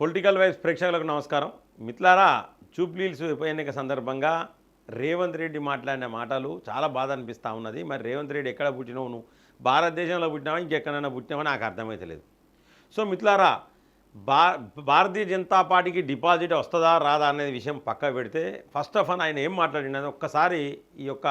Political wise ప్రేక్షకులకు నమస్కారం. మిత్లారా జూబ్లీల్స్ ఉప ఎన్నిక సందర్భంగా రేవంత్ రెడ్డి మాట్లాడిన మాటలు చాలా బాధ అనిపిస్తూ ఉన్నది. మరి రేవంత్ రెడ్డి ఎక్కడ పుట్టినావు నువ్వు భారతదేశంలో పుట్టినావా? ఇంకెక్కడైనా పుట్టినావా? నాకు అర్థమైతలేదు సో మిత్లారా భా భారతీయ జనతా పార్టీకి డిపాజిట్ వస్తుందా రాదా అనే విషయం పక్క పెడితే ఫస్ట్ ఆఫ్ ఆల్ ఆయన ఏం మాట్లాడినది ఒక్కసారి ఈ యొక్క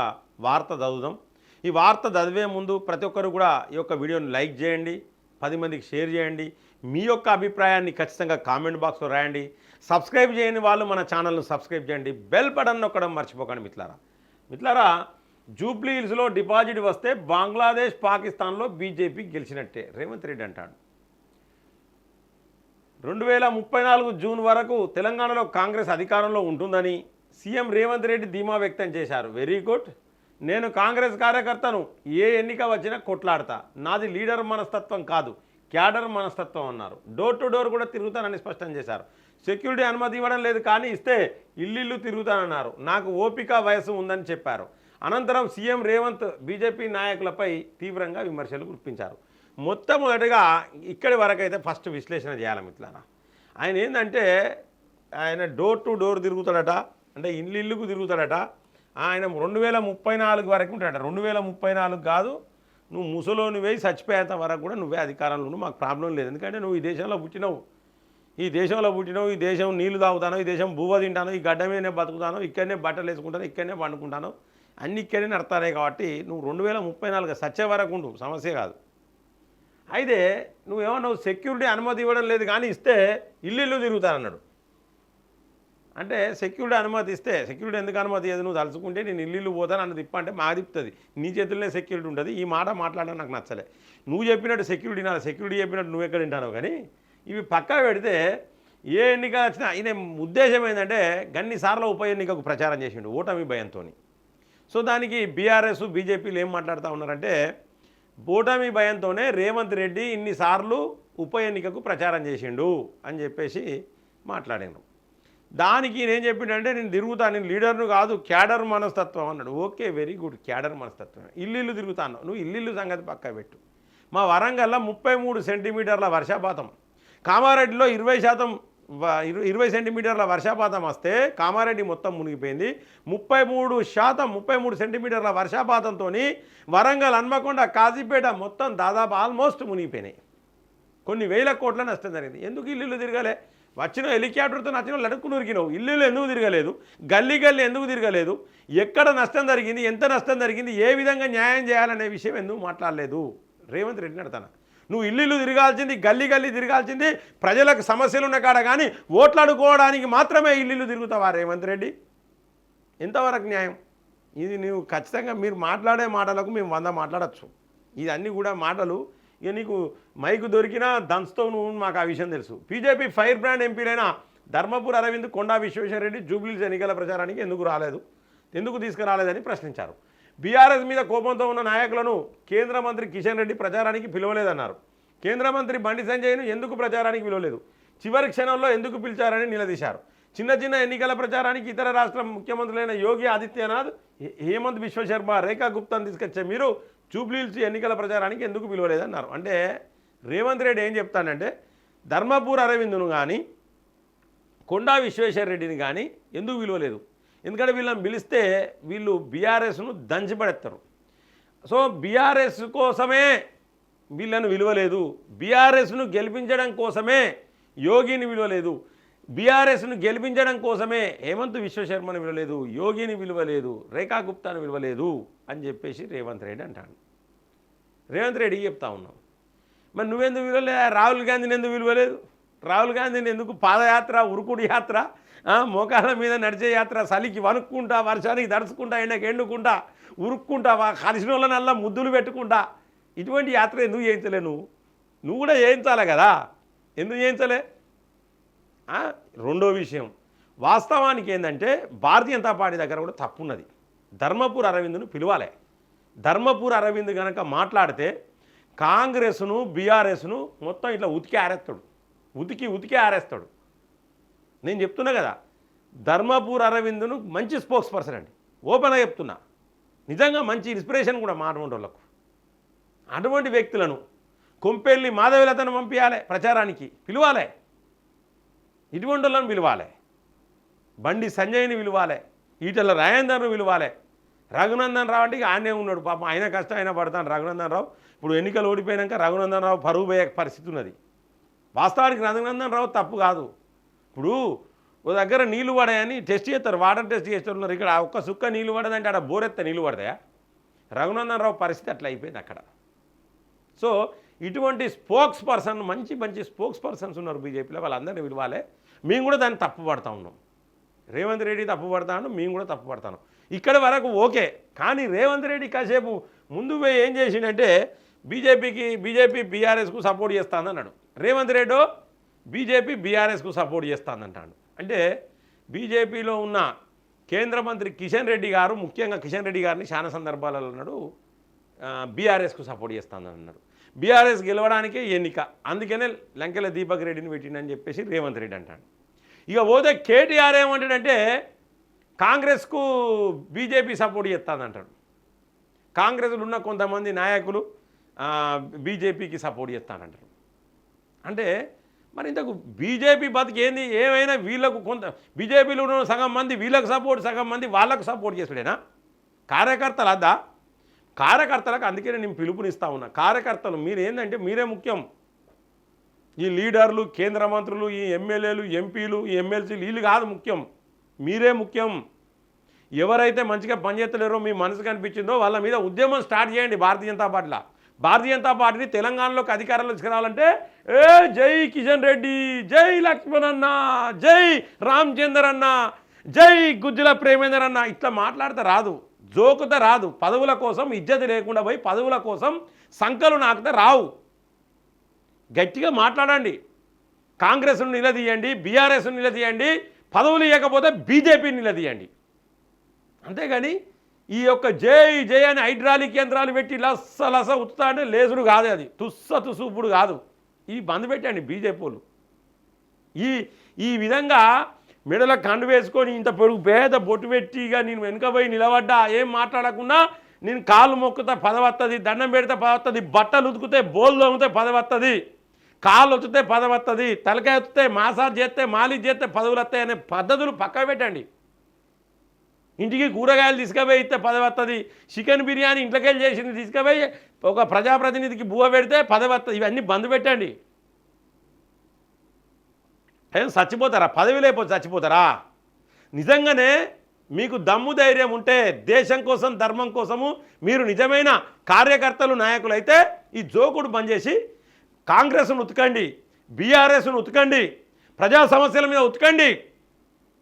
వార్త చదువుదాం. ఈ వార్త చదివే ముందు ప్రతి ఒక్కరు కూడా ఈ యొక్క వీడియోని లైక్ చేయండి పది మందికి షేర్ చేయండి. మీ యొక్క అభిప్రాయాన్ని ఖచ్చితంగా కామెంట్ బాక్స్లో రాయండి. సబ్స్క్రైబ్ చేయని వాళ్ళు మన ఛానల్ను సబ్స్క్రైబ్ చేయండి. బెల్ బటన్ నొక్కడం మర్చిపోకండి మిత్లారా మిత్లారా జూబ్లీ హిల్స్లో డిపాజిట్ వస్తే బంగ్లాదేశ్ పాకిస్తాన్లో బీజేపీ గెలిచినట్టే. రేవంత్ రెడ్డి అంటాడు. రెండు వేల ముప్పై నాలుగు జూన్ వరకు తెలంగాణలో కాంగ్రెస్ అధికారంలో ఉంటుందని సీఎం రేవంత్ రెడ్డి ధీమా వ్యక్తం చేశారు. Very good. నేను కాంగ్రెస్ కార్యకర్తను ఏ ఎన్నిక వచ్చినా కొట్లాడతా. నాది లీడర్ మనస్తత్వం కాదు. క్యాడర్ మనస్తత్వం అన్నారు. డోర్ టు డోర్ కూడా తిరుగుతానని స్పష్టం చేశారు. సెక్యూరిటీ అనుమతి ఇవ్వడం లేదు కానీ ఇస్తే ఇల్లు తిరుగుతానన్నారు. నాకు ఓపిక వయసు ఉందని చెప్పారు. అనంతరం సీఎం రేవంత్ బీజేపీ నాయకులపై తీవ్రంగా విమర్శలు గుర్పించారు మొట్టమొదటిగా ఇక్కడి వరకైతే ఫస్ట్ విశ్లేషణ చేయాలి మిత్రులారా. ఆయన ఏంటంటే ఆయన డోర్ టు డోర్ తిరుగుతాడట అంటే ఇల్లు ఇల్లుకు తిరుగుతాడట. ఆయన రెండు వేల ముప్పై నాలుగు వరకు ఉంటాడట. రెండు వేల ముప్పై నాలుగు కాదు నువ్వు ముసలోని వేయి చచ్చిపోయేంత వరకు కూడా నువ్వే అధికారంలో ఉండు మాకు ప్రాబ్లం లేదు. ఎందుకంటే నువ్వు ఈ దేశంలో పుట్టినవు. ఈ దేశంలో పుట్టినావు ఈ దేశం నీళ్ళు తాగుతాను ఈ దేశం భూవ తింటాను ఈ గడ్డ మీదనే బతుకుతాను ఇక్కడనే బట్టలు వేసుకుంటాను ఇక్కడనే పండుకుంటాను అన్ని ఇక్కడనే నడతానే కాబట్టి నువ్వు రెండు వేల ముప్పై నాలుగు సచ్చే వరకు ఉండు సమస్య కాదు. అయితే నువ్వేమో నువ్వు సెక్యూరిటీ అనుమతి ఇవ్వడం లేదు కానీ ఇస్తే ఇల్లు ఇల్లు తిరుగుతానన్నాడు అంటే సెక్యూరిటీ అనుమతిస్తే సెక్యూరిటీ ఎందుకు అనుమతి ఇవ్వదు నువ్వు తలుచుకుంటే నేను ఇల్లు పోతాను అన్నది ఇప్ప అంటే మా తిప్పుతుంది నీ చేతుల్లోనే సెక్యూరిటీ ఉంటుంది. ఈ మాట మాట్లాడడం నాకు నచ్చలే. నువ్వు చెప్పినట్టు సెక్యూరిటీ నా సెక్యూరిటీ చెప్పినట్టు నువ్వు ఎక్కడ వింటావు కానీ ఇవి పక్కా పెడితే ఏ ఎన్నిక వచ్చినా ఈయన ఉద్దేశం ఏంటంటే గన్నిసార్లు ఉప ఎన్నికకు ప్రచారం చేసిండు ఓటమి భయంతో సో దానికి బీఆర్ఎస్ బీజేపీలు ఏం మాట్లాడుతూ ఉన్నారంటే ఓటమి భయంతోనే రేవంత్ రెడ్డి ఇన్నిసార్లు ఉప ఎన్నికకు ప్రచారం చేసిండు అని చెప్పేసి మాట్లాడాను దానికి నేను చెప్పిండంటే నేను తిరుగుతా నేను లీడర్ను కాదు క్యాడర్ మనస్తత్వం అన్నాడు. ఓకే వెరీ గుడ్ క్యాడర్ మనస్తత్వం ఇల్లు తిరుగుతాను. నువ్వు ఇల్లు సంగతి పక్క పెట్టు. మా వరంగల్లో ముప్పై మూడు సెంటీమీటర్ల వర్షపాతం. కామారెడ్డిలో ఇరవై శాతం ఇరవై సెంటీమీటర్ల వర్షపాతం వస్తే కామారెడ్డి మొత్తం మునిగిపోయింది. ముప్పై మూడు శాతం ముప్పై మూడు సెంటీమీటర్ల వర్షపాతంతో వరంగల్ హన్మకొండ కాజీపేట మొత్తం దాదాపు ఆల్మోస్ట్ మునిగిపోయినాయి. కొన్ని వేల కోట్ల నష్టం జరిగింది. ఎందుకు ఇల్లు తిరగలే? వచ్చిన హెలికాప్టర్తో నచ్చిన లడుక్కు నురికినావు. ఇల్లు ఎందుకు తిరగలేదు? గల్లీ గల్లీ ఎందుకు తిరగలేదు? ఎక్కడ నష్టం జరిగింది? ఎంత నష్టం జరిగింది? ఏ విధంగా న్యాయం చేయాలనే విషయం ఎందుకు మాట్లాడలేదు? రేవంత్ రెడ్డిని అడతాను నువ్వు ఇల్లు తిరగాల్సింది గల్లీ గల్లీ తిరగాల్సింది ప్రజలకు సమస్యలు ఉన్న కాడ కానీ ఓట్లాడుకోవడానికి మాత్రమే ఇల్లు ఇల్లు తిరుగుతావా రేవంత్ రెడ్డి? ఎంతవరకు న్యాయం? ఇది నువ్వు ఖచ్చితంగా మీరు మాట్లాడే మాటలకు మేము వంద మాట్లాడచ్చు. ఇదన్నీ కూడా మాటలు ఇక నీకు మైకు దొరికినా దంచుతో నువ్వు మాకు ఆ విషయం తెలుసు. బీజేపీ ఫైర్ బ్రాండ్ ఎంపీలైన ధర్మపూర్ అరవింద్ కొండా విశ్వేశ్వరరెడ్డి జూబ్లీస్ ఎన్నికల ప్రచారానికి ఎందుకు రాలేదు? ఎందుకు తీసుకురాలేదని ప్రశ్నించారు. బీఆర్ఎస్ మీద కోపంతో ఉన్న నాయకులను కేంద్ర మంత్రి కిషన్ రెడ్డి ప్రచారానికి పిలవలేదన్నారు. కేంద్ర మంత్రి బండి సంజయ్ను ఎందుకు ప్రచారానికి పిలవలేదు? చివరి క్షణంలో ఎందుకు పిలిచారని నిలదీశారు. చిన్న చిన్న ఎన్నికల ప్రచారానికి ఇతర రాష్ట్ర ముఖ్యమంత్రులైన యోగి ఆదిత్యనాథ్ హేమంత్ విశ్వశర్మ రేఖా గుప్తాను తీసుకొచ్చే మీరు జూబ్లీహిల్స్ ఎన్నికల ప్రచారానికి ఎందుకు పిలవలేదన్నారు? అంటే రేవంత్ రెడ్డి ఏం చెప్తానంటే ధర్మపూర్ అరవిందును కానీ కొండా విశ్వేశ్వర రెడ్డిని కానీ ఎందుకు విలువలేదు ఎందుకంటే వీళ్ళని పిలిస్తే వీళ్ళు బీఆర్ఎస్ను దంచిపడేస్తారు సో బీఆర్ఎస్ కోసమే వీళ్ళను విలువలేదు బీఆర్ఎస్ను గెలిపించడం కోసమే యోగిని విలువలేదు బీఆర్ఎస్ను గెలిపించడం కోసమే హేమంత్ విశ్వశర్మను విలువలేదు యోగిని విలువలేదు రేఖా గుప్తాను విలువలేదు అని చెప్పేసి రేవంత్ రెడ్డి అంటాడు. రేవంత్ రెడ్డికి చెప్తా ఉన్నాం. మరి నువ్వెందుకు విలువలేదు రాహుల్ గాంధీని ఎందుకు విలువలేదు? రాహుల్ గాంధీని ఎందుకు పాదయాత్ర ఉరుకుడు యాత్ర ఆ, మోకాళ్ళ మీద నడిచే యాత్ర చలికి వణుక్కుంటా వర్షానికి దడుచుకుంటా ఎండకి ఎండుకుంటా ఉరుక్కుంటా కలిసిన వాళ్ళనల్లా ముద్దులు పెట్టుకుంటా ఇటువంటి యాత్ర ఎందుకు చేయించలే నువ్వు? నువ్వు కూడా చేయించాలి కదా. ఎందుకు చేయించలే? రెండో విషయం. వాస్తవానికి ఏంటంటే భారతీయ జనతా పార్టీ దగ్గర కూడా తప్పు ఉన్నది ధర్మపూర్ అరవింద్ను పిలవాలి. ధర్మపూర్ అరవింద్ కనుక మాట్లాడితే కాంగ్రెస్ను బీఆర్ఎస్ను మొత్తం ఇట్లా ఉతికి ఆరేస్తాడు. ఉతికి ఉతికి ఆరేస్తాడు. నేను చెప్తున్నా కదా ధర్మపూర్ అరవింద్ను మంచి స్పోక్స్ పర్సన్ అండి. ఓపెన్గా చెప్తున్నా. నిజంగా మంచి ఇన్స్పిరేషన్ కూడా మాటువంటి వాళ్ళకు. అటువంటి వ్యక్తులను కొంపెల్లి మాధవిలతను పంపించాలి ప్రచారానికి. పిలవాలి. ఇటువంటి వాళ్ళని పిలవాలి. బండి సంజయ్ని పిలవాలి. ఈటల రాజేందర్ను పిలవాలి. రఘునందన్ రావు అంటే ఆయనే ఉన్నాడు. పాపం ఆయన కష్టం అయినా పడతాను రఘునందన్ రావు. ఇప్పుడు ఎన్నికలు ఓడిపోయాక రఘునందన్ రావు పరువు పోయే పరిస్థితి ఉన్నది. వాస్తవానికి రఘునందన్ రావు తప్పు కాదు. ఇప్పుడు ఓ దగ్గర నీళ్ళు పడాయని టెస్ట్ చేస్తారు. వాటర్ టెస్ట్ చేస్తున్నారు. ఇక్కడ ఒక్క సుక్క నీళ్ళు పడదంటే ఆడ బోరెత్త నీళ్ళు పడతాయా? రఘునందన్ రావు పరిస్థితి అట్లా అయిపోయింది అక్కడ. సో ఇటువంటి స్పోక్స్ పర్సన్ మంచి మంచి స్పోక్స్ పర్సన్స్ ఉన్నారు బీజేపీలో వాళ్ళందరినీ విలువాలే మేము కూడా దాన్ని తప్పుపడతా ఉన్నాం. రేవంత్ రెడ్డి తప్పుపడతాను మేము కూడా తప్పుపడతాను ఇక్కడ వరకు ఓకే కానీ రేవంత్ రెడ్డి కాసేపు ముందు పోయి ఏం చేసిండంటే బీజేపీకి బీజేపీ బీఆర్ఎస్కు సపోర్ట్ చేస్తానన్నాడు రేవంత్ రెడ్డి బీజేపీ బీఆర్ఎస్కు సపోర్ట్ చేస్తానంటాడు అంటే బీజేపీలో ఉన్న కేంద్ర మంత్రి కిషన్ రెడ్డి గారు ముఖ్యంగా కిషన్ రెడ్డి గారిని చాలా సందర్భాలలో అన్నాడు బీఆర్ఎస్కు సపోర్ట్ చేస్తానని అన్నాడు. బీఆర్ఎస్ గెలవడానికే ఎన్నిక. అందుకనే లంకెల దీపక్ రెడ్డిని పెట్టిండని చెప్పేసి రేవంత్ రెడ్డి అంటాడు. ఇక పోతే కేటీఆర్ ఏమంటాడంటే కాంగ్రెస్కు బీజేపీ సపోర్ట్ చేస్తానంటాడు. కాంగ్రెస్లో ఉన్న కొంతమంది నాయకులు బీజేపీకి సపోర్ట్ చేస్తానంటారు. అంటే మరి ఇంతకు బీజేపీ బతికి ఏంది ఏమైనా వీళ్ళకు కొంత బీజేపీలో ఉన్న సగం మంది వీళ్ళకు సపోర్ట్ సగం మంది వాళ్ళకు సపోర్ట్ చేసుడేనా కార్యకర్తలు అద్దా కార్యకర్తలకు అందుకే నేను పిలుపునిస్తా ఉన్నా. కార్యకర్తలు మీరు ఏంటంటే మీరే ముఖ్యం. ఈ లీడర్లు కేంద్ర మంత్రులు ఈ ఎమ్మెల్యేలు ఎంపీలు ఈ ఎమ్మెల్సీలు వీళ్ళు కాదు ముఖ్యం. మీరే ముఖ్యం. ఎవరైతే మంచిగా పనిచేస్తలేరో మీ మనసు కనిపించిందో వాళ్ళ మీద ఉద్యమం స్టార్ట్ చేయండి భారతీయ జనతా పార్టీలో. భారతీయ జనతా పార్టీని తెలంగాణలోకి అధికారంలో తీసుకురావాలంటే ఏ జై కిషన్ రెడ్డి జై లక్ష్మణ్ అన్న జై రామచందర్ అన్న జై గుజ్జుల ప్రేమేందర్ అన్న ఇట్లా మాట్లాడితే రాదు. జోకుత రాదు. పదవుల కోసం ఇజ్జత లేకుండా పోయి పదవుల కోసం సంకలు నాకుత రావు. గట్టిగా మాట్లాడండి. కాంగ్రెస్ను నిలదీయండి బీఆర్ఎస్ను నిలదీయండి పదవులు ఇవ్వకపోతే బీజేపీని నిలదీయండి. అంతేగాని ఈ యొక్క జై జై అని హైడ్రాలిక్ కేంద్రాలు పెట్టి లస్స లస ఉత్తుతా అంటే లేసుడు కాదు అది. తుస్స తుసుపుడు కాదు. ఈ బంద్ పెట్టండి బీజేపీలు ఈ ఈ విధంగా మెడలో కండు వేసుకొని ఇంత పొడుగు పేద బొట్టు పెట్టిగా నేను వెనుకపోయి నిలబడ్డా ఏం మాట్లాడకుండా నేను కాళ్ళు మొక్కుతా పదవత్తది దండం పెడితే పదవత్తది బట్టలు ఉతికితే బోల్ తోమితే పదవత్తది కాళ్ళు వచ్చితే పదవత్తది తలకాయ వస్తే మాసాజ్ చేస్తే మాలిష్ చేస్తే పదవులు వస్తాయి అనే పద్ధతులు పక్క పెట్టండి. ఇంటికి కూరగాయలు తీసుకుపోయి ఇస్తే పదవత్తది చికెన్ బిర్యానీ ఇంట్లోకెళ్ళి చేసింది తీసుకుపోయి ఒక ప్రజాప్రతినిధికి బువ్వ పెడితే పదవత్తది ఇవన్నీ బంద్ పెట్టండి. ఏం చచ్చిపోతారా? పదవి లేకపోతే చచ్చిపోతారా? నిజంగానే మీకు దమ్ము ధైర్యం ఉంటే దేశం కోసం ధర్మం కోసము మీరు నిజమైన కార్యకర్తలు నాయకులైతే ఈ జోకుడు బంద్ చేసి కాంగ్రెస్ను ఉతకండి బీఆర్ఎస్ను ఉతకండి ప్రజా సమస్యల మీద ఉతకండి.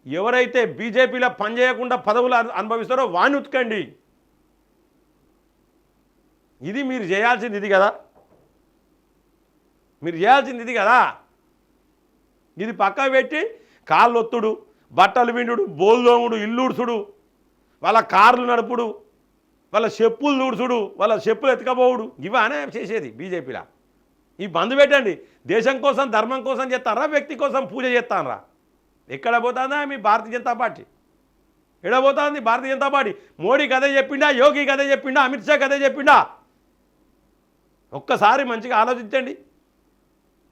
ఎవరైతే బీజేపీలో పనిచేయకుండా పదవులు అనుభవిస్తారో వాణ్ణి ఉతకండి. ఇది మీరు చేయాల్సింది ఇది కదా? మీరు చేయాల్సింది ఇది కదా? ఇది పక్క పెట్టి కాళ్ళు ఒత్తుడు బట్టలు విండుడు బోల్దోముడు ఇల్లుడుసుడు వాళ్ళ కార్లు నడుపుడు వాళ్ళ చెప్పులు దూడుచుడు వాళ్ళ చెప్పులు ఎత్తుకపోవుడు. ఇవానే చేసేది బీజేపీలా. ఈ బంద్ పెట్టండి. దేశం కోసం ధర్మం కోసం చేస్తారా? వ్యక్తి కోసం పూజ చేస్తానరా? ఎక్కడ పోతుందా? మీ భారతీయ జనతా పార్టీ. ఎక్కడ పోతుంది? భారతీయ జనతా పార్టీ. మోడీ కథ చెప్పిండా? యోగి కథ చెప్పిండా? అమిత్ షా కథ చెప్పిండా? ఒక్కసారి మంచిగా ఆలోచించండి.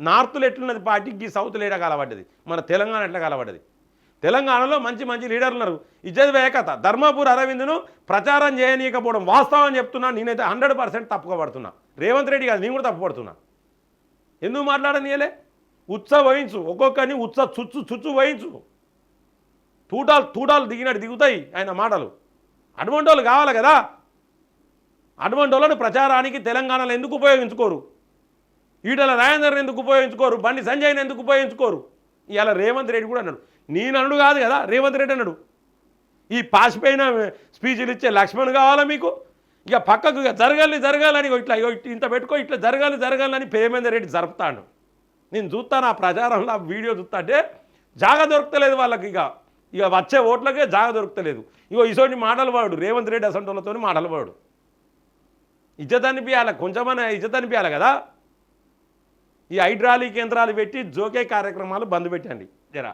నార్త్లో ఎట్లున్నది పార్టీకి సౌత్లో ఎట్లా కలబడ్డది? మన తెలంగాణ ఎట్లా కలబడ్డది? తెలంగాణలో మంచి మంచి లీడర్లు ఉన్నారు. ఇజ్జత్ వేకత ధర్మపూర్ అరవింద్ను ప్రచారం చేయనీయకపోవడం వాస్తవం చెప్తున్నా. నేనైతే హండ్రెడ్ పర్సెంట్ తప్పుకోబడుతున్నా. రేవంత్ రెడ్డి కాదు నేను కూడా తప్పుపడుతున్నా. ఎందుకు మాట్లాడనీయలే? ఉత్స వహించు. ఒక్కొక్కరిని ఉత్స చుచ్చు చుచ్చు వహించు. తూటాలు తూటాలు దిగినట్టు దిగుతాయి ఆయన మాటలు. అటువంటి వాళ్ళు కావాలి కదా. అటువంటి వాళ్ళని ప్రచారానికి తెలంగాణలో ఎందుకు ఉపయోగించుకోరు? ఈటల రాజేందర్ని ఎందుకు ఉపయోగించుకోరు? బండి సంజయ్ని ఎందుకు ఉపయోగించుకోరు? ఇలా రేవంత్ రెడ్డి కూడా అన్నాడు. నేను అన్నాడు కాదు కదా రేవంత్ రెడ్డి అన్నాడు. ఈ పాసిపోయిన స్పీచ్లు ఇచ్చే లక్ష్మణ్ కావాలా మీకు? ఇక పక్కకు ఇక జరగాలి జరగాలని ఇట్లా ఇగో ఇంత పెట్టుకో ఇట్లా జరగాలి జరగాలని ప్రేమేందర్ రెడ్డి జరుపుతాడు. నేను చూస్తాను ఆ ప్రచారంలో ఆ వీడియో చూస్తా అంటే జాగ దొరకలేదు వాళ్ళకి ఇక. ఇక వచ్చే ఓట్లకే జాగ దొరకలేదు ఇగో ఇసోటి మాటలు వాడు రేవంత్ రెడ్డి అసంటోళ్ళతో మాటలు వాడు. ఇజ్జత్ అనిపించాలి కొంచెమన్నా ఇజ్జత్ అనిపించాలి కదా? ఈ హైడ్రాలిక్ కేంద్రాలు పెట్టి జోకే కార్యక్రమాలు బంద్ పెట్టండి. జరా.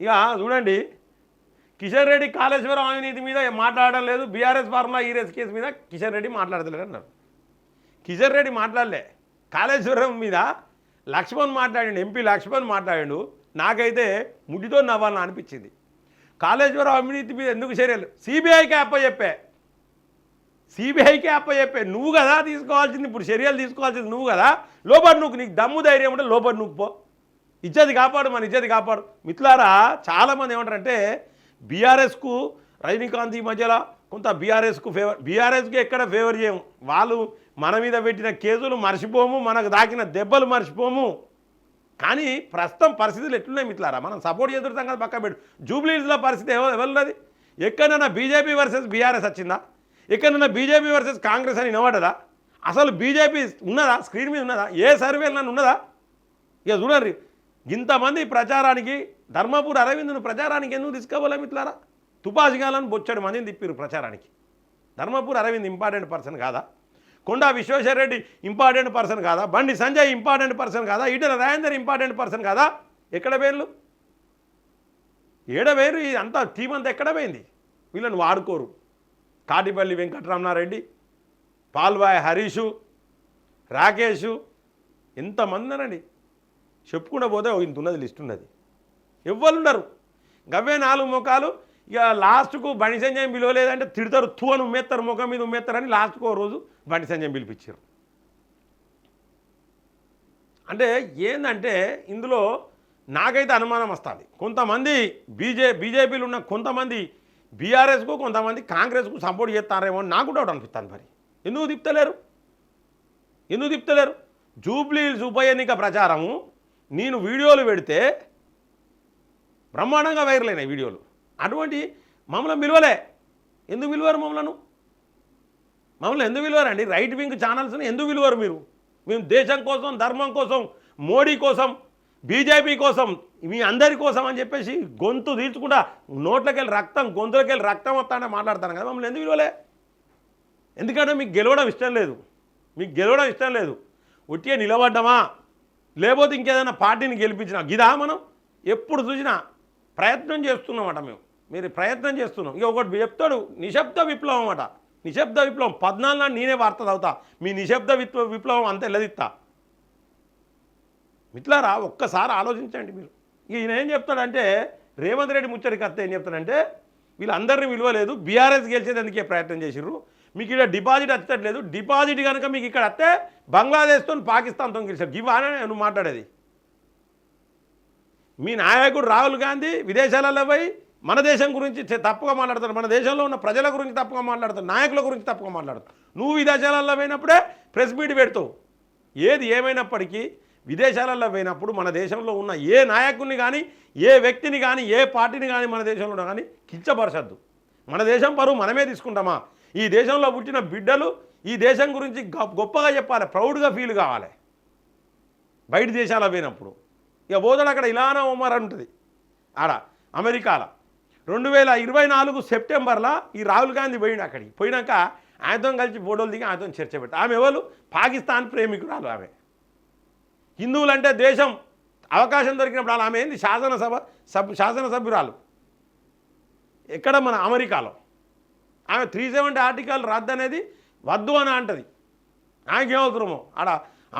ఇక చూడండి కిషన్ రెడ్డి కాళేశ్వరం అవినీతి మీద మాట్లాడడం లేదు. బీఆర్ఎస్ ఫార్ములా ఈరెస్ కేసు మీద కిషన్ రెడ్డి మాట్లాడతలేడు అన్నారు. కిషన్ రెడ్డి మాట్లాడలే. కాళేశ్వరం మీద లక్ష్మణ్ మాట్లాడండి ఎంపీ లక్ష్మణ్ మాట్లాడాడు. నాకైతే ముడితో నవ్వాలని అనిపించింది. కాళేశ్వరం అవినీతి మీద ఎందుకు చర్యలు? సిబిఐకి అప్పచెప్పే. సిబిఐకే అప్పచెప్పే. నువ్వు కదా తీసుకోవాల్సింది ఇప్పుడు చర్యలు తీసుకోవాల్సింది నువ్వు కదా. లోబర్ నువ్వు నీకు దమ్ము ధైర్యం ఉంటే లోబర్ నువ్వు పో. ఇజ్జతి కాపాడు మన ఇజ్జతి కాపాడు. మిత్రులారా చాలామంది ఏమంటారంటే బీఆర్ఎస్కు రజనీకాంత్ ఈ మధ్యలో కొంత బీఆర్ఎస్కు ఫేవర్ బీఆర్ఎస్కి ఎక్కడ ఫేవర్ చేయము. వాళ్ళు మన మీద పెట్టిన కేసులు మర్చిపోము మనకు దాకిన దెబ్బలు మర్చిపోము. కానీ ప్రస్తుతం పరిస్థితులు ఎట్లున్నాయి మిత్రులారా? మనం సపోర్ట్ చేదురుతాం కదా పక్క పెట్టు. జూబ్లీస్లో పరిస్థితి ఎవరు ఎవరున్నది ఎక్కడైనా బీజేపీ వర్సెస్ బీఆర్ఎస్ వచ్చిందా? ఎక్కడైనా బీజేపీ వర్సెస్ కాంగ్రెస్ అని వినబడదా? అసలు బీజేపీ ఉన్నదా? స్క్రీన్ మీద ఉన్నదా? ఏ సర్వేలు నన్ను ఉన్నదా? ఇక చూడండి ఇంతమంది ప్రచారానికి ధర్మపూర్ అరవింద్ను ప్రచారానికి ఎందుకు తీసుకోవాలా మిత్రులారా? తుపాసిగాలను బొచ్చడు మందిని తిప్పారు ప్రచారానికి. ధర్మపూర్ అరవింద్ ఇంపార్టెంట్ పర్సన్ కాదా? కొండా విశ్వేశ్వరరెడ్డి ఇంపార్టెంట్ పర్సన్ కాదా? బండి సంజయ్ ఇంపార్టెంట్ పర్సన్ కాదా? ఈటల రాజేందర్ ఇంపార్టెంట్ పర్సన్ కాదా? ఎక్కడ పేర్లు ఏడ వేరు ఇది అంతా టీం అంతా ఎక్కడ పోయింది? వీళ్ళని వాడుకోరు. కాటిపల్లి వెంకటరమణారెడ్డి పాల్వాయ్ హరీషు రాకేషు ఎంతమందినండి చెప్పుకుండా పోతే ఇంత ఉన్నది లిస్ట్ ఉన్నది. ఎవ్వరు ఉండరు గవ్వే నాలుగు ముఖాలు ఇక లాస్ట్కు బండి సంజయం పిలవలేదంటే తిడతారు తూ అని ఉమ్మేస్తారు ముఖం మీద ఉమ్మేస్తారని లాస్ట్కు ఓ రోజు బండి సంజయం పిలిపించారు. అంటే ఏంటంటే ఇందులో నాకైతే అనుమానం వస్తుంది. కొంతమంది బీజే బీజేపీలు ఉన్న కొంతమంది బీఆర్ఎస్కు కొంతమంది కాంగ్రెస్కు సపోర్ట్ చేస్తారేమో అని నాకు డౌట్ అనిపిస్తుంది మరి. ఎందుకు తిప్పుతలేరు? ఎందుకు తిప్పుతలేరు? జూబ్లీ ఉప ఎన్నిక ప్రచారము నేను వీడియోలు పెడితే బ్రహ్మాండంగా వైరల్ అయినాయి వీడియోలు. అటువంటి మమ్మల్ని విలువలే ఎందుకు విలువరు మమ్మలను? మమ్మల్ని ఎందుకు విలువరండి రైట్ వింగ్ ఛానల్స్ని ఎందుకు విలువరు మీరు? మేము దేశం కోసం ధర్మం కోసం మోడీ కోసం బీజేపీ కోసం మీ అందరి కోసం అని చెప్పేసి గొంతు తీర్చుకుంటా నోట్లకెళ్ళి రక్తం గొంతులకెళ్ళి రక్తం వస్తానే మాట్లాడతాను కదా మమ్మల్ని ఎందుకు విలువలే ఎందుకంటే మీకు గెలవడం ఇష్టం లేదు. మీకు గెలవడం ఇష్టం లేదు. ఒట్టిగా నిలబడ్డమా? లేకపోతే ఇంకేదైనా పార్టీని గెలిపించినా? గిదా మనం? ఎప్పుడు చూసినా ప్రయత్నం చేస్తున్నామట మేము. మీరు ప్రయత్నం చేస్తున్నాం. ఇక ఒకటి చెప్తాడు నిశ్శబ్ద విప్లవం అట. నిశ్శబ్ద విప్లవం. పద్నాలుగు నాడు నేనే వార్త చదువుతా. మీ నిశ్శబ్ద విప్లవ విప్లవం అంతా ఎల్లదిస్తా మిట్లారా ఒక్కసారి ఆలోచించండి మీరు. ఈయన ఏం చెప్తాడంటే రేవంత్ రెడ్డి ముచ్చటికి అత్త ఏం చెప్తాడంటే వీళ్ళందరినీ విలువలేదు బీఆర్ఎస్ గెలిచేందుకే ప్రయత్నం చేసిర్రు? మీకు ఇక్కడ డిపాజిట్ అచ్చట్లేదు డిపాజిట్ కనుక మీకు ఇక్కడ వస్తే బంగ్లాదేశ్తో పాకిస్తాన్తో గెలిచారు. ఇవానే నువ్వు మాట్లాడేది. మీ నాయకుడు రాహుల్ గాంధీ విదేశాలలో పోయి మన దేశం గురించి తప్పుగా మాట్లాడతాడు. మన దేశంలో ఉన్న ప్రజల గురించి తప్పుగా మాట్లాడతాడు. నాయకుల గురించి తప్పుగా మాట్లాడతాడు. నువ్వు విదేశాలలో పోయినప్పుడే ప్రెస్ మీట్ పెడతావు ఏది ఏమైనప్పటికీ విదేశాలలో పోయినప్పుడు మన దేశంలో ఉన్న ఏ నాయకుడిని కానీ ఏ వ్యక్తిని కానీ ఏ పార్టీని కానీ మన దేశంలో కానీ కించపరచద్దు. మన దేశం పరువు మనమే తీసుకుంటామా? ఈ దేశంలో పుట్టిన బిడ్డలు ఈ దేశం గురించి గొప్ప- గొప్పగా చెప్పాలి ప్రౌడ్గా ఫీల్ కావాలి. బయట దేశాల పోయినప్పుడు. ఇక పోతాడు అక్కడ ఇలానా ఉమర్ ఉంటుంది. ఆడ అమెరికాలో. రెండు వేల ఇరవై నాలుగు సెప్టెంబర్లో ఈ రాహుల్ గాంధీ పోయిండు అక్కడికి. పోయినాక ఆయనతో కలిసి ఫోటోలు దిగి ఆయనతో చర్చ పెట్టి ఆమె ఎవరు? పాకిస్తాన్ ప్రేమికురాలు ఆమె. హిందువులంటే దేశం అవకాశం దొరికినప్పుడు అలా ఆమె ఏంది? శాసనసభ సభ శాసనసభ్యురాలు. ఎక్కడ మన అమెరికాలో? ఆమె త్రీ సెవెంటీ ఆర్టికల్ రద్దు అనేది వద్దు అని అంటది. ఆమెకేమవుతున్నామో ఆడ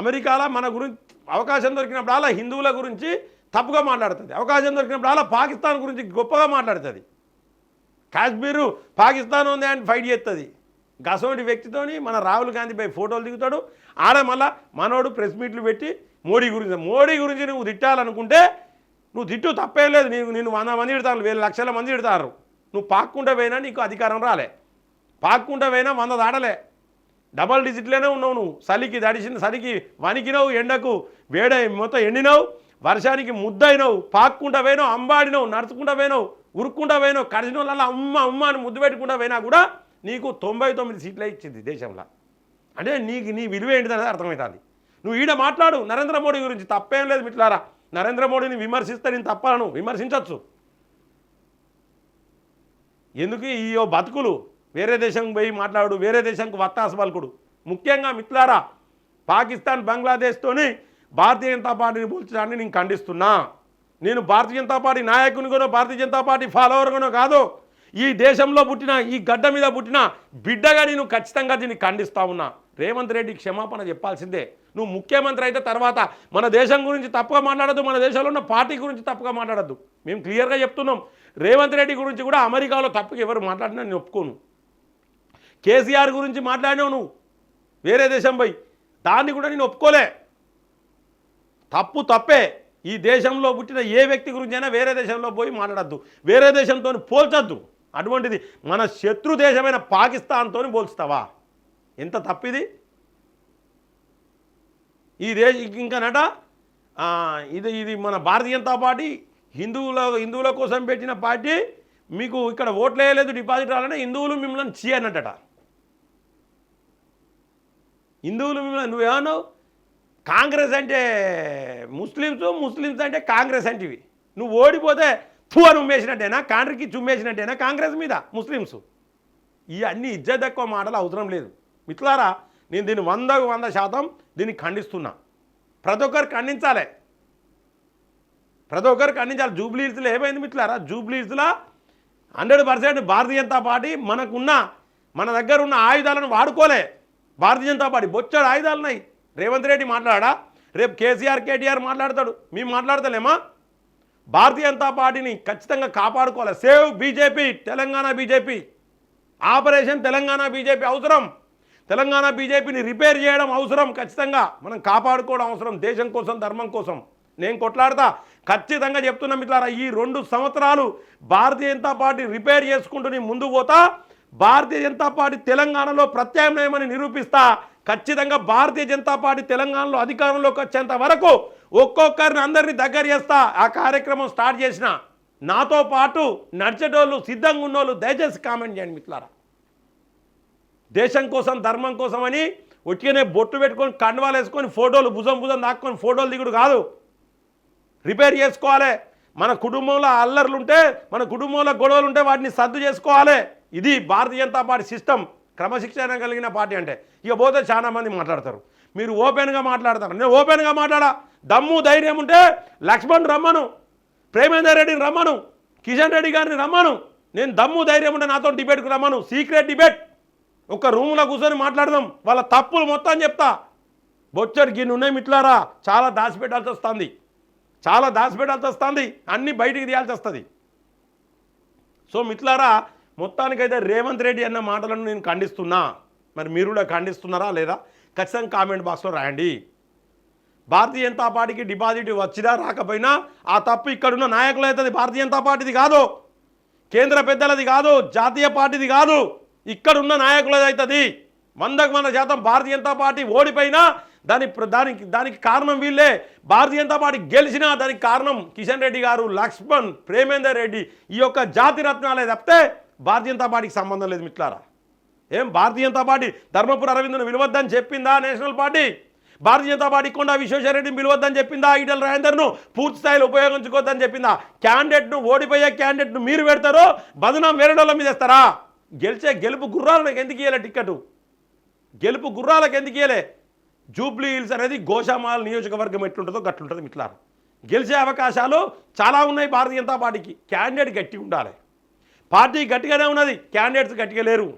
అమెరికాలో మన గురించి అవకాశం దొరికినప్పుడు అలా హిందువుల గురించి తప్పుగా మాట్లాడుతుంది. అవకాశం దొరికినప్పుడు అలా పాకిస్తాన్ గురించి గొప్పగా మాట్లాడుతుంది. కాశ్మీరు పాకిస్తాన్ ఉంది అని ఫైట్ చేస్తుంది గసోటి వ్యక్తితోని మన రాహుల్ గాంధీపై ఫోటోలు దిగుతాడు. ఆడ మళ్ళా మనోడు ప్రెస్ మీట్లు పెట్టి మోడీ గురించి మోడీ గురించి నువ్వు తిట్టాలనుకుంటే నువ్వు తిట్టు తప్పేం లేదు. నీకు నేను వంద మంది తిడతాను వేల లక్షల మంది తిడతారు. నువ్వు పాక్కుంటే పోయినా నీకు అధికారం రాలే. పాక్కుంటే పోయినా వంద దాడలే డబల్ డిజిట్లోనే ఉన్నావు నువ్వు. చలికి దడిసిన చలికి వణికినావు ఎండకు వేడ మొత్తం ఎండినావు వర్షానికి ముద్దయినావు పాక్కుంటా పోయినావు అంబాడినావు నడుచుకుంటా పోయినావు ఉరుక్కుంటా పోయినావు కరిసిన వాళ్ళ అమ్మ అమ్మ అని ముద్దు పెట్టుకుంటా పోయినా కూడా నీకు తొంభై తొమ్మిది సీట్లే ఇచ్చింది దేశంలో. అంటే నీకు నీ విలువ ఏంటిదనేది అర్థమవుతుంది. నువ్వు ఈడ మాట్లాడు. నరేంద్ర మోడీ గురించి తప్పేం లేదు మిట్లారా నరేంద్ర మోడీని విమర్శిస్తే నేను తప్పను. విమర్శించవచ్చు ఎందుకు ఈ బతుకులు? వేరే దేశం పోయి మాట్లాడు. వేరే దేశంకు వత్తాస పలుకుడు. ముఖ్యంగా మిట్లారా పాకిస్తాన్ బంగ్లాదేశ్తోని భారతీయ జనతా పార్టీని పోల్చడాన్ని నేను ఖండిస్తున్నా. నేను భారతీయ జనతా పార్టీ నాయకునిగానో భారతీయ జనతా పార్టీ ఫాలోవర్గానో కాదు. ఈ దేశంలో పుట్టిన ఈ గడ్డ మీద పుట్టిన బిడ్డగా నేను ఖచ్చితంగా దీన్ని ఖండిస్తా ఉన్నా. రేవంత్ రెడ్డి క్షమాపణ చెప్పాల్సిందే. నువ్వు ముఖ్యమంత్రి అయితే తర్వాత మన దేశం గురించి తప్పుగా మాట్లాడద్దు మన దేశంలో ఉన్న పార్టీ గురించి తప్పుగా మాట్లాడద్దు. మేము క్లియర్గా చెప్తున్నాం. రేవంత్ రెడ్డి గురించి కూడా అమెరికాలో తప్పుగా ఎవరు మాట్లాడినా నేను ఒప్పుకోను. కేసీఆర్ గురించి మాట్లాడినావు నువ్వు. వేరే దేశం పోయి. దాన్ని కూడా నేను ఒప్పుకోలే. తప్పు తప్పే. ఈ దేశంలో పుట్టిన ఏ వ్యక్తి గురించి అయినా వేరే దేశంలో పోయి మాట్లాడద్దు. వేరే దేశంతో పోల్చొద్దు. అటువంటిది మన శత్రు దేశమైన పాకిస్తాన్తో పోల్చుతావా? ఎంత తప్పిది? ఈ దేశ ఇంకనట ఇది ఇది మన భారతీయ జనతా పార్టీ హిందువుల హిందువుల కోసం పెట్టిన పార్టీ మీకు ఇక్కడ ఓట్లు వేయలేదు డిపాజిట్ రాలంటే హిందువులు మిమ్మల్ని చేయనట హిందువులు మిమ్మల్ని నువ్వేమన్నావు కాంగ్రెస్ అంటే ముస్లిమ్స్ ముస్లిమ్స్ అంటే కాంగ్రెస్ అంటివి. నువ్వు ఓడిపోతే ఫూ అని ఉమ్మేసినట్టేనా? కాండ్రికి చుమ్మేసినట్టేనా కాంగ్రెస్ మీద? ముస్లిమ్స్. ఇవన్నీ ఇజ్జత్ తక్కువ మాటలు అవసరం లేదు. మిత్రులారా నేను దీన్ని వందకు వంద శాతం దీన్ని ఖండిస్తున్నా. ప్రతి ఒక్కరు ఖండించాలి. ప్రతి ఒక్కరు ఖండించాలి. జూబ్లీస్లో ఏమైంది మిత్రులారా? జూబ్లీస్లో hundred percent Bharatiya Janata party మనకున్న మన దగ్గర ఉన్న ఆయుధాలను వాడుకోలే. భారతీయ జనతా పార్టీ బొచ్చాడు ఆయుధాలు ఉన్నాయి. రేవంత్ రెడ్డి మాట్లాడా? రేపు కేసీఆర్ కేటీఆర్ మాట్లాడతాడు. మేము మాట్లాడతలేమా? భారతీయ జనతా పార్టీని ఖచ్చితంగా కాపాడుకోవాలి. Save BJP Telangana BJP. Operation Telangana BJP అవసరం. తెలంగాణ బీజేపీని రిపేర్ చేయడం అవసరం ఖచ్చితంగా. మనం కాపాడుకోవడం అవసరం దేశం కోసం ధర్మం కోసం. నేను కొట్లాడతా. ఖచ్చితంగా చెప్తున్నా మిత్రులారా ఈ రెండు సంవత్సరాలు భారతీయ జనతా పార్టీ రిపేర్ చేసుకుంటూ నేను ముందు పోతా. భారతీయ జనతా పార్టీ తెలంగాణలో ప్రత్యామ్నాయమని నిరూపిస్తా. ఖచ్చితంగా భారతీయ జనతా పార్టీ తెలంగాణలో అధికారంలోకి వచ్చేంత వరకు ఒక్కొక్కరిని అందరినీ దగ్గర చేస్తా. ఆ కార్యక్రమం స్టార్ట్ చేసిన. నాతో పాటు నడిచేటోళ్ళు సిద్ధంగా ఉన్నోళ్ళు దయచేసి కామెంట్ చేయండి మిత్రులారా. దేశం కోసం ధర్మం కోసం అని ఒట్టిగానే బొట్టు పెట్టుకొని కండవాలు వేసుకొని ఫోటోలు భుజం భుజం దాక్కొని ఫోటోలు దిగుడు కాదు. రిపేర్ చేసుకోవాలి. మన కుటుంబంలో అల్లర్లు ఉంటే మన కుటుంబంలో గొడవలు ఉంటే వాటిని సర్దు చేసుకోవాలి. ఇది భారతీయ జనతా పార్టీ సిస్టమ్. క్రమశిక్షణ కలిగిన పార్టీ అంటే. ఇక పోతే చాలామంది మాట్లాడతారు. మీరు ఓపెన్గా మాట్లాడతారు. నేను ఓపెన్గా మాట్లాడా? దమ్ము ధైర్యం ఉంటే లక్ష్మణ్ రమ్మను. ప్రేమేందర్ రెడ్డిని రమ్మను. కిషన్ రెడ్డి గారిని రమ్మను. నేను దమ్ము ధైర్యం ఉంటే నాతో డిబేట్కి రమ్మను. Secret debate. ఒక రూమ్లో కూర్చొని మాట్లాడదాం. వాళ్ళ తప్పులు మొత్తం చెప్తా. బొచ్చడి గిన్నె ఉన్నాయి మిట్లారా? చాలా దాచిపెట్టాల్సి వస్తుంది. చాలా దాచిపెట్టాల్సి వస్తుంది. అన్నీ బయటికి తీయాల్సి వస్తుంది. సో మిట్లారా మొత్తానికైతే రేవంత్ రెడ్డి అన్న మాటలను నేను ఖండిస్తున్నా. మరి మీరు కూడా ఖండిస్తున్నారా లేదా? ఖచ్చితంగా కామెంట్ బాక్స్లో రాయండి. భారతీయ జనతా పార్టీకి డిపాజిట్ వచ్చినా రాకపోయినా ఆ తప్పు ఇక్కడున్న నాయకులు అవుతుంది భారతీయ జనతా పార్టీది కాదు. కేంద్ర పెద్దలది కాదు. జాతీయ పార్టీది కాదు. ఇక్కడున్న నాయకులది అవుతుంది వందకు వంద శాతం భారతీయ జనతా పార్టీ ఓడిపోయినా దాని ప్ర- దానికి దానికి కారణం వీళ్ళే. భారతీయ జనతా పార్టీ గెలిచినా దానికి కారణం కిషన్ రెడ్డి గారు లక్ష్మణ్ ప్రేమేందర్ రెడ్డి. ఈ యొక్క జాతి రత్నాలే తప్పితే భారతీయ జనతా పార్టీకి సంబంధం లేదు మిట్లారా ఏం భారతీయ జనతా పార్టీ ధర్మపుర అరవింద్ను విలువద్దని చెప్పిందా national party? Bharatiya Janata party Konda విశ్వేశ్వరరెడ్డిని పిలవద్దని చెప్పిందా? ఈటల రాజేందర్ను పూర్తి స్థాయిలో ఉపయోగించుకోవద్దని చెప్పిందా? క్యాండిడేట్ను ఓడిపోయే క్యాండిడేట్ను మీరు పెడతారో? బదనాం వేరే మీద ఇస్తారా గెలిచే గెలుపు గుర్రాలకు ఎందుకు ఇయ్యలే టిక్కెట్? గెలుపు గుర్రాలకు ఎందుకు ఇయ్యలే? జూబ్లీ హిల్స్ అనేది గోషామాల నియోజకవర్గం ఎట్లుంటుందో గట్లుంటుంది మిట్లారు గెలిచే అవకాశాలు చాలా ఉన్నాయి భారతీయ జనతా పార్టీకి. క్యాండిడేట్ గట్టి ఉండాలి. పార్టీ గట్టిగానే ఉన్నది. క్యాండిడేట్స్ గట్టిగా లేరు.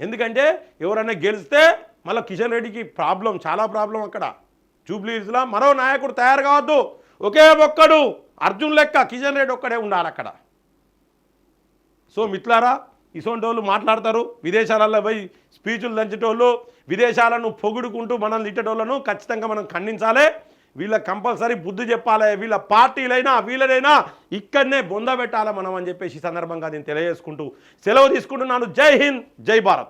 ఎందుకంటే ఎవరైనా గెలిస్తే మళ్ళీ కిషన్ రెడ్డికి ప్రాబ్లం చాలా ప్రాబ్లం అక్కడ. జూబ్లీ హిల్స్లో మరో నాయకుడు తయారు కావద్దు. ఒకే ఒక్కడు. అర్జున్ లెక్క కిషన్ రెడ్డి ఒక్కడే ఉండాలి అక్కడ. సో మిట్లారా ఇసోంటోళ్ళు మాట్లాడతారు విదేశాలలో పోయి స్పీచులు దంచేటోళ్ళు విదేశాలను పొగుడుకుంటూ మనల్ని తిట్టేటోళ్ళను ఖచ్చితంగా మనం ఖండించాలి. వీళ్ళ కంపల్సరీ బుద్ధి చెప్పాలి వీళ్ళ పార్టీలైనా వీళ్ళనైనా ఇక్కడనే బొంద పెట్టాలి మనం అని చెప్పేసి సందర్భంగా నేను తెలియజేసుకుంటూ సెలవు తీసుకుంటున్నాను. జై హింద్ జై భారత్.